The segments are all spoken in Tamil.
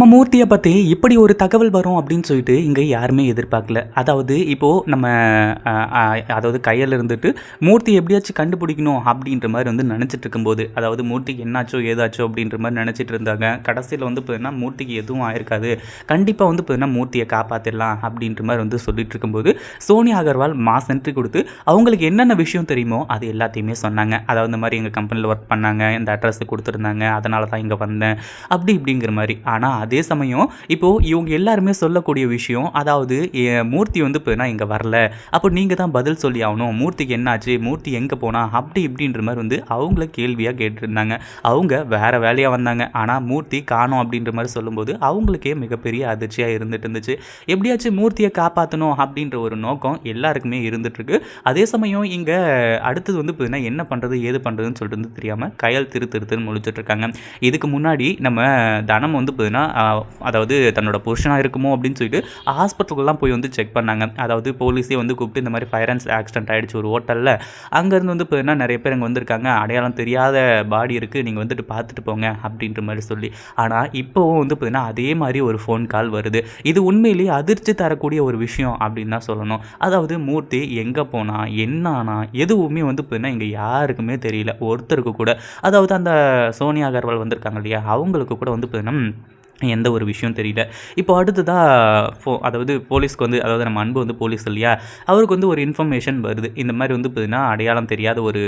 நம்ம மூர்த்தியை பற்றி இப்படி ஒரு தகவல் வரும் அப்படின்னு சொல்லிட்டு இங்கே யாருமே எதிர்பார்க்கல. அதாவது இப்போது நம்ம அதாவது கையில் இருந்துட்டு மூர்த்தி எப்படியாச்சும் கண்டுபிடிக்கணும் அப்படின்ற மாதிரி வந்து நினச்சிட்டு இருக்கும்போது அதாவது மூர்த்திக்கு என்னாச்சோ ஏதாச்சோ அப்படின்ற மாதிரி நினச்சிட்டு இருந்தாங்க. கடைசியில் வந்து பார்த்தீங்கன்னா மூர்த்திக்கு எதுவும் ஆயிருக்காது. கண்டிப்பாக வந்து பார்த்தீங்கன்னா மூர்த்தியை காப்பாற்றிடலாம் அப்படின்ற மாதிரி வந்து சொல்லிட்டு இருக்கும்போது சோனியா அகர்வால் மாஸ் என்ட்ரி கொடுத்து அவங்களுக்கு என்னென்ன விஷயம் தெரியுமோ அது எல்லாத்தையுமே சொன்னாங்க. அதாவது இந்த மாதிரி எங்கள் கம்பெனியில் ஒர்க் பண்ணாங்க இந்த அட்ரஸ் கொடுத்துருந்தாங்க அதனால தான் இங்கே வந்தேன் அப்படி இப்படிங்கிற மாதிரி. ஆனால் அதே சமயம் இப்போது இவங்க எல்லாருமே சொல்லக்கூடிய விஷயம் அதாவது மூர்த்தி வந்து இப்போ நான் இங்கே வரல. அப்போ நீங்கள் தான் பதில் சொல்லி ஆகணும். மூர்த்திக்கு என்னாச்சு? மூர்த்தி எங்கே போனா? அப்படி இப்படின்ற மாதிரி வந்து அவங்கள கேள்வியாக கேட்டிருந்தாங்க. அவங்க வேற வேலையாக வந்தாங்க. ஆனால் மூர்த்தி காணோம் அப்படின்ற மாதிரி சொல்லும்போது அவங்களுக்கே மிகப்பெரிய அதிர்ச்சியாக இருந்துட்டு இருந்துச்சு. எப்படியாச்சும் மூர்த்தியை காப்பாற்றணும் அப்படின்ற ஒரு நோக்கம் எல்லாருக்குமே இருந்துகிட்ருக்கு அதே சமயம் இங்கே அடுத்தது வந்து பார்த்தீங்கன்னா என்ன பண்ணுறது ஏது பண்ணுறதுன்னு சொல்லிட்டு வந்து தெரியாமல் கையால் திரு திருத்துன்னு முழிச்சிட்டு இருக்காங்க. இதுக்கு முன்னாடி நம்ம தனம் வந்து பார்த்தீங்கன்னா அதாவது தன்னோட புருஷனாக இருக்குமோ அப்படின்னு சொல்லிட்டு ஹாஸ்பிட்டலுக்குலாம் போய் வந்து செக் பண்ணாங்க. அதாவது போலீஸே வந்து கூப்பிட்டு இந்த மாதிரி ஃபயர் அண்ட் ஆக்சிடென்ட் ஆகிடுச்சு ஒரு ஹோட்டலில் அங்கேருந்து வந்து பார்த்தீங்கன்னா நிறைய பேர் அங்கே வந்திருக்காங்க. அடையாளம் தெரியாத பாடி இருக்குது நீங்கள் வந்துட்டு பார்த்துட்டு போங்க அப்படின்ற மாதிரி சொல்லி. ஆனால் இப்போவும் வந்து பார்த்தீங்கன்னா அதே மாதிரி ஒரு ஃபோன் கால் வருது. இது உண்மையிலேயே அதிர்ச்சி தரக்கூடிய ஒரு விஷயம் அப்படின்னு தான் சொல்லணும். அதாவது மூர்த்தி எங்கே போனால் என்னானா எதுவுமே வந்து பார்த்தீங்கன்னா இங்கே யாருக்குமே தெரியல. ஒருத்தருக்கு கூட. அதாவது அந்த சோனியா அகர்வால் வந்திருக்காங்க இல்லையா? அவங்களுக்கு கூட வந்து பார்த்தீங்கன்னா எந்த ஒரு விஷயம் தெரியல. இப்போ அடுத்ததாக போ அதாவது போலீஸ்க்கு வந்து அதாவது நம்ம அன்பு வந்து போலீஸ் இல்லையா? அவருக்கு வந்து ஒரு இன்ஃபர்மேஷன் வருது. இந்த மாதிரி வந்து பார்த்தீங்கன்னா அடையாளம் தெரியாத ஒரு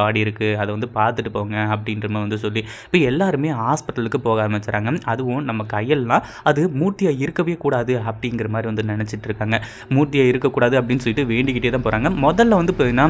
பாடி இருக்குது அதை வந்து பார்த்துட்டு போங்க அப்படின்ற மாதிரி வந்து சொல்லி இப்போ எல்லாருமே ஹாஸ்பிட்டலுக்கு போக ஆரம்பிச்சுறாங்க. அதுவும் நம்ம கையெல்லாம் அது மூர்த்தியாக இருக்கவே கூடாது அப்படிங்கிற மாதிரி வந்து நினச்சிட்டு இருக்காங்க. மூர்த்தியாக இருக்கக்கூடாது அப்படின்னு சொல்லிட்டு வேண்டிக்கிட்டே தான் போகிறாங்க முதல்ல வந்து பார்த்தீங்கன்னா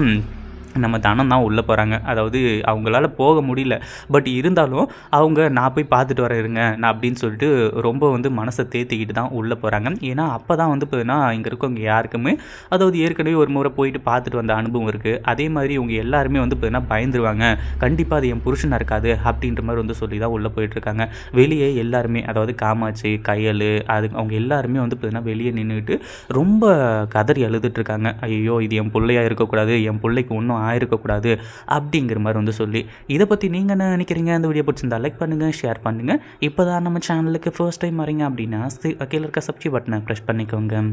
நம்ம தனம் தான் உள்ளே போகிறாங்க அதாவது அவங்களால போக முடியல. பட் இருந்தாலும் அவங்க நான் போய் பார்த்துட்டு வர இருங்க நான் அப்படின்னு சொல்லிட்டு ரொம்ப வந்து மனசை தேத்திக்கிட்டு தான் உள்ளே போகிறாங்க ஏன்னா அப்போ தான் வந்து பார்த்தீங்கன்னா இங்கே இருக்கவங்க யாருக்குமே அதாவது ஏற்கனவே ஒரு முறை போயிட்டு பார்த்துட்டு வந்த அனுபவம் இருக்குது அதே மாதிரி இவங்க எல்லாருமே வந்து பார்த்தீங்கன்னா பயந்துருவாங்க. கண்டிப்பாக அது என் புருஷனாக இருக்காது அப்படின்ற மாதிரி வந்து சொல்லி தான் உள்ளே போயிட்டுருக்காங்க வெளியே எல்லாருமே அதாவது காமாட்சி கையல் அது அவங்க எல்லாருமே வந்து பார்த்தீங்கன்னா வெளியே நின்றுட்டு ரொம்ப கதறி அழுதுட்டு இருக்காங்க. ஐயோ இது என் பிள்ளையா இருக்கக்கூடாது. என் பிள்ளைக்கு ஒன்றும் ஆயிருக்கக்கூடாது அப்படிங்கிற மாதிரி வந்து சொல்லி இதை பற்றி நீங்கள் என்ன நினைக்கிறீங்க? அந்த வீடியோ பிடிச்சிருந்தா லைக் பண்ணுங்கள் ஷேர் பண்ணுங்கள் இப்போ தான் நம்ம சேனலுக்கு ஃபர்ஸ்ட் டைம் வரீங்க அப்படின்னா கீழே இருக்க சப்ஸ்கிரைப் பட்டனை ப்ரெஸ் பண்ணிக்கோங்க.